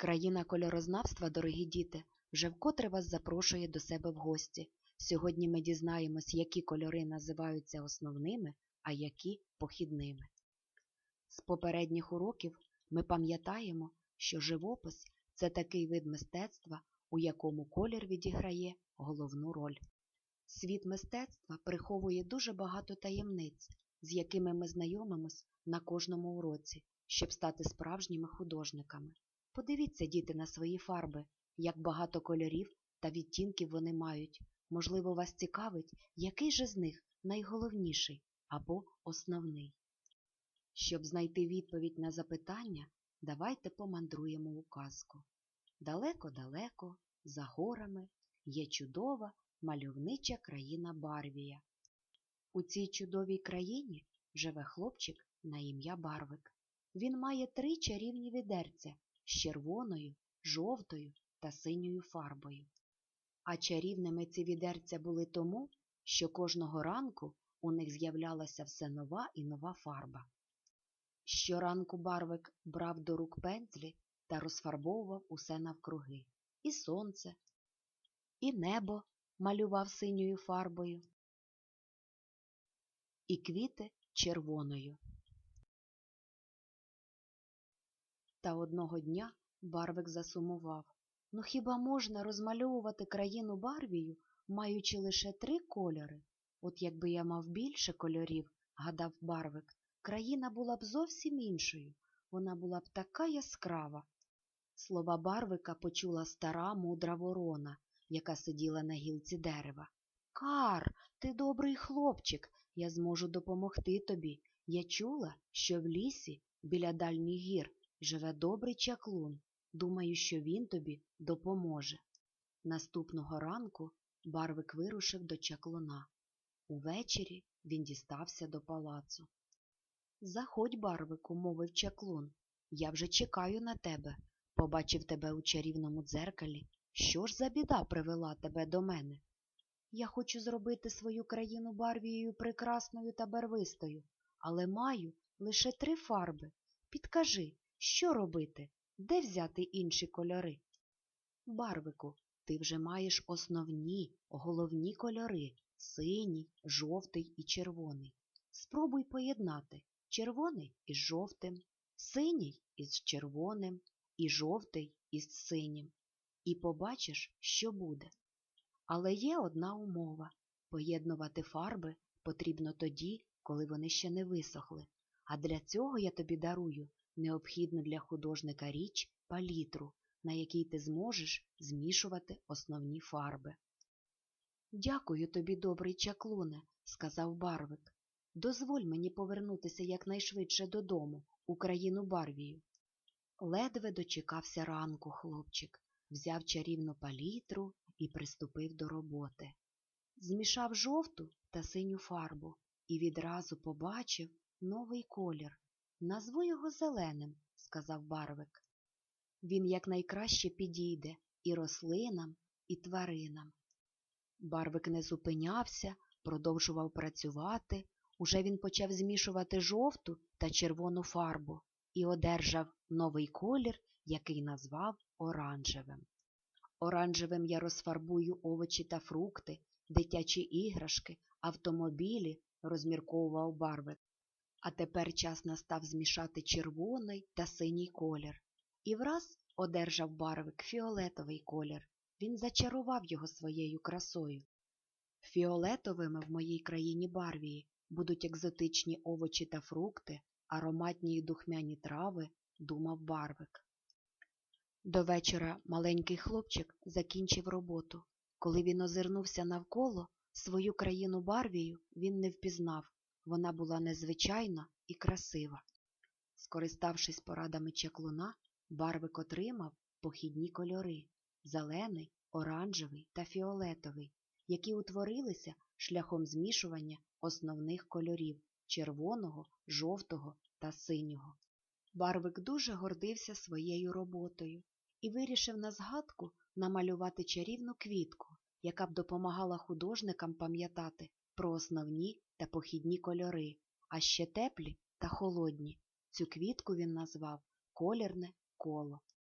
Країна кольорознавства, дорогі діти, вже вкотре вас запрошує до себе в гості. Сьогодні ми дізнаємось, які кольори називаються основними, а які похідними. З попередніх уроків ми пам'ятаємо, що живопис це такий вид мистецтва, у якому колір відіграє головну роль. Світ мистецтва приховує дуже багато таємниць, з якими ми знайомимось на кожному уроці, щоб стати справжніми художниками. Подивіться, діти, на свої фарби, як багато кольорів та відтінків вони мають. Можливо, вас цікавить, який же з них найголовніший або основний. Щоб знайти відповідь на запитання, давайте помандруємо у казку. Далеко-далеко, за горами, є чудова мальовнича країна Барвія. У цій чудовій країні живе хлопчик на ім'я Барвик. Він має три чарівні відерця з червоною, жовтою та синьою фарбою. А чарівними ці відерця були тому, що кожного ранку у них з'являлася все нова і нова фарба. Щоранку Барвик брав до рук пензлі та розфарбовував усе навкруги і сонце, і небо малював синьою фарбою, і квіти червоною. Та одного дня Барвик засумував. Ну хіба можна розмальовувати країну Барвію, маючи лише три кольори? От якби я мав більше кольорів, гадав Барвик, країна була б зовсім іншою, вона була б така яскрава. Слова Барвика почула стара мудра ворона, яка сиділа на гілці дерева. Кар, ти добрий хлопчик, я зможу допомогти тобі. Я чула, що в лісі біля дальніх гір живе добрий чаклун. Думаю, що він тобі допоможе. Наступного ранку Барвик вирушив до чаклуна. Увечері він дістався до палацу. Заходь, Барвику, мовив чаклун. Я вже чекаю на тебе. Побачив тебе у чарівному дзеркалі. Що ж за біда привела тебе до мене? Я хочу зробити свою країну Барвією прекрасною та барвистою, але маю лише три фарби. Підкажи, що робити? Де взяти інші кольори? Барвику, ти вже маєш основні, головні кольори синій, жовтий і червоний. Спробуй поєднати червоний із жовтим, синій із червоним і жовтий із синім. І побачиш, що буде. Але є одна умова поєднувати фарби потрібно тоді, коли вони ще не висохли. А для цього я тобі дарую необхідну для художника річ палітру, на якій ти зможеш змішувати основні фарби. Дякую тобі, добрий чаклуне, сказав Барвик. Дозволь мені повернутися якнайшвидше додому, у країну Барвію. Ледве дочекався ранку хлопчик, взяв чарівну палітру і приступив до роботи. Змішав жовту та синю фарбу і відразу побачив новий колір. Назву його зеленим, сказав Барвик. Він якнайкраще підійде і рослинам, і тваринам. Барвик не зупинявся, продовжував працювати. Уже він почав змішувати жовту та червону фарбу і одержав новий колір, який назвав оранжевим. Оранжевим я розфарбую овочі та фрукти, дитячі іграшки, автомобілі, розмірковував Барвик. А тепер час настав змішати червоний та синій колір. І враз одержав Барвик фіолетовий колір. Він зачарував його своєю красою. Фіолетовими в моїй країні Барвії будуть екзотичні овочі та фрукти, ароматні й духмяні трави, думав Барвик. До вечора маленький хлопчик закінчив роботу. Коли він озирнувся навколо, свою країну Барвію він не впізнав. Вона була незвичайна і красива. Скориставшись порадами чаклуна, Барвик отримав похідні кольори зелений, оранжевий та фіолетовий, які утворилися шляхом змішування основних кольорів червоного, жовтого та синього. Барвик дуже гордився своєю роботою і вирішив на згадку намалювати чарівну квітку, яка б допомагала художникам пам'ятати про основні та похідні кольори, а ще теплі та холодні. Цю квітку він назвав колірне коло.